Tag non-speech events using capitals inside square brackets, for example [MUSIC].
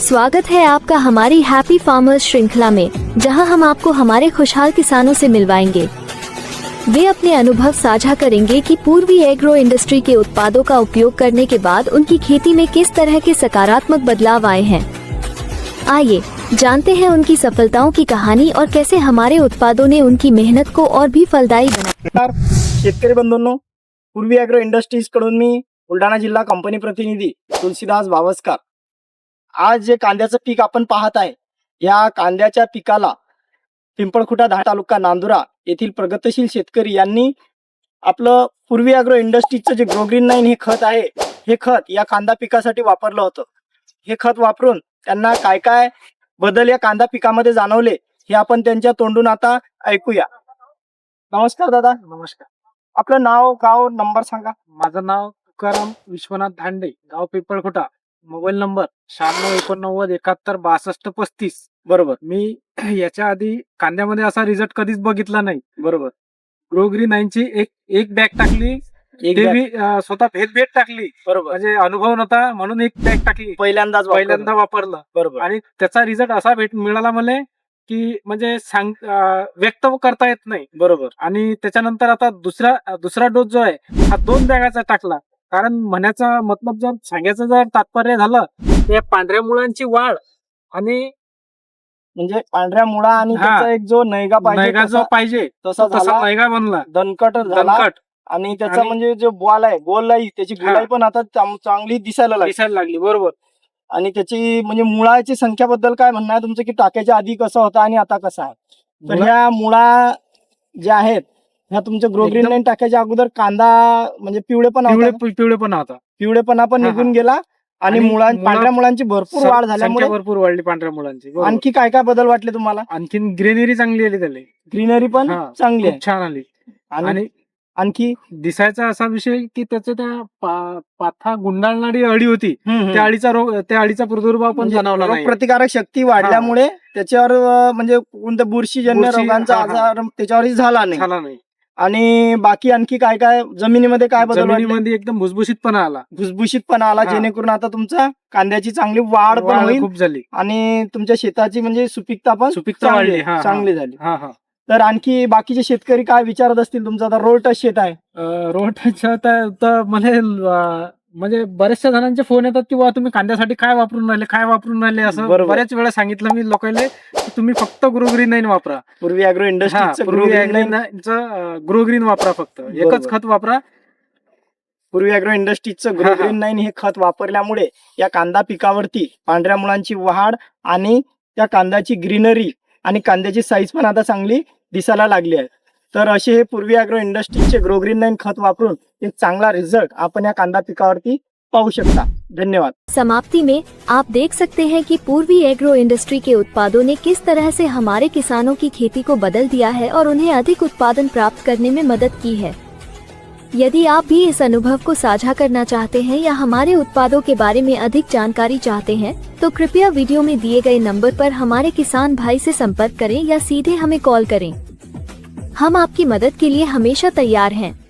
स्वागत है आपका हमारी हैप्पी फार्मर्स श्रृंखला में, जहाँ हम आपको हमारे खुशहाल किसानों से मिलवाएँगे। वे अपने अनुभव साझा करेंगे कि पूर्वी एग्रो इंडस्ट्री के उत्पादों का उपयोग करने के बाद उनकी खेती में किस तरह के सकारात्मक बदलाव आए हैं। आइए, जानते हैं उनकी सफलताओं की कहानी और कैसे हमारे उत्पादों ने उनकी मेहनत को और भी फलदायी बना नमस्कार, शेतकरी बंधूंनो पूर्वी अॅग्रो इंडस्ट्रीज़ कडून मी बुलढाणा जिल्हा कंपनी प्रतिनिधी तुलसीदास बावस्कर आज जे कांद्याचं पीक आपण पाहत आहे या कांद्याच्या पिकाला पिंपळखुटा दहा तालुका नांदुरा येथील प्रगतशील शेतकरी यांनी आपलं पूर्वी अॅग्रो इंडस्ट्रीजचं जे ग्रोग्रीन नाईन हे खत आहे हे खत या कांदा पिकासाठी वापरलं होतं. हे खत वापरून त्यांना काय काय बदल या कांदा पिकामध्ये जाणवले हे आपण त्यांच्या तोंडून आता ऐकूया. नमस्कार दादा. नमस्कार. आपलं नाव गाव नंबर सांगा. माझं नाव तुकाराम विश्वनाथ धांडे गाव पिंपळखुटा. मोबाईल नंबर शहाण्णव एकोणनव्वद एकाहत्तर बासष्ट पस्तीस. बरोबर. मी [CLEARS THROAT] याच्या आधी कांद्यामध्ये असा रिझल्ट कधीच बघितला नाही. बरोबर. ग्रोगरी नाईनची एक एक बॅग टाकली. एक ते bag. मी अं, स्वतः भेट भेट टाकली. बरोबर. म्हणजे अनुभव नव्हता म्हणून एक बॅग टाकली. पहिल्यांदाच पहिल्यांदा वापरलं. बरोबर. आणि त्याचा रिझल्ट असा भेट मिळाला मला की म्हणजे सांग अं, व्यक्त करता येत नाही. बरोबर. आणि त्याच्यानंतर आता दुसरा दुसरा डोस जो आहे हा दोन बॅगाचा टाकला. कारण म्हणायचा मतलब जर सांगायचं जर तात्पर्य झालं त्या पांढऱ्या मुळांची वाढ आणि म्हणजे पांढऱ्या मुळा आणि हा. त्याचा एक जो नैगा पाहिजे नैगा जो तसा- पाहिजे तसा तसा झाला. नैगा बनला. दणकट झाला. दणकट. आणि त्याचा आणि- म्हणजे जो बॉल आहे गोलाई त्याची हा. गुलाई पण आता चांग- चांगली दिसायला लागली. दिसायला लागली बरोबर. आणि त्याची म्हणजे मुळाची संख्याबद्दल काय म्हणणं आहे तुमचं की टाक्याच्या आधी कसं होता आणि आता कसं आहे? तर मुळा- ह्या मुळा ज्या आहेत ह्या तुमच्या ग्रोग्रीन एकदम- लाईन टाकायच्या अगोदर कांदा म्हणजे पिवळेपणा पिवळे होता पिवळेपणा होता. पिवळेपणा पण हा, निघून. गेला आणि आणि मुळां मुळा- पांढऱ्या मुळांची भरपूर वाढ झाल्यामुळे संख्या भरपूर वाढली पांढऱ्या मुलांची बरोबर. आणखी काय काय बदल वाटले तुम्हाला? आणखीन ग्रेनरी चांगली आली त्याला. ग्रीनरी पण हा, चांगली आहे. खूप छान आली. आणि आणि आणखी? दिसायचा असा विषय की त्याच्या त्या पा- पाथा गुंडाळणारी अळी होती. त्या त्या अळीचा रोग त्या अळीचा प्रादुर्भाव पण जाणवला नाही. प्रतिकारक शक्ती वाढल्यामुळे त्याच्यावर अं, म्हणजे कोणत्या बुरशीजन्य बुरशी, रोगांचा हा, हा. आजार त्याच्यावरही झाला नाही. झाला नाही. आणि बाकी आणखी काय काय जमिनीमध्ये काय बदल वाटले? जमिनीमध्ये एकदम भुसभुशीतपणा आला भुसभुशीतपणा आला हा. जेणेकरून आता तुमचा कांद्याची चांगली वाढ पण वाढ होईल खूप झाली आणि तुमच्या शेताची म्हणजे सुपीकता पण सुपीकता चांगली वाढली हा, हा. चांगली झाली हा हा तर आणखी बाकीचे शेतकरी काय विचारत असतील तुमचं आता रोल टच शेत आहे तर मला म्हणजे बऱ्याचशा जणांचे फोन येतात की बा तुम्ही कांद्यासाठी काय वापरून राहिले? काय वापरून राहिले? असं बरोबर. बऱ्याच वेळा सांगितलं मी लोकांना की तुम्ही फक्त ग्रोग्रीन नाईन वापरा. पूर्वी अॅग्रो हा इंडस्ट्रीजचं पूर्वी ग्रो ग्रोग्रीन वापरा फक्त. एकच बरोबर. खत वापरा. पूर्वी अॅग्रो इंडस्ट्रीजचं हा, ग्रो हा. ग्रीन नाईन हे खत वापरल्यामुळे या कांदा पिकावरती पांढऱ्या मुळांची वाढ आणि त्या कांद्याची ग्रीनरी आणि कांद्याची साईज पण आता चांगली दिसायला लागली आहे. तर असे हे पूर्वी अॅग्रो इंडस्ट्रीजचे ग्रो ग्रीन नाईन खत वापरून एक चांगला रिझल्ट आपण या कांदा पिकावरती पाहू शकता. धन्यवाद. समाप्ति में आप देख सकते हैं कि पूर्वी एग्रो इंडस्ट्री के उत्पादों ने किस तरह से हमारे किसानों की खेती को बदल दिया है और उन्हें अधिक उत्पादन प्राप्त करने में मदद की है। यदि आप भी इस अनुभव को साझा करना चाहते हैं या हमारे उत्पादों के बारे में अधिक जानकारी चाहते हैं तो कृपया वीडियो में दिए गए नंबर पर हमारे किसान भाई से संपर्क करें या सीधे हमें कॉल करें। हम आपकी मदद के लिए हमेशा तैयार हैं।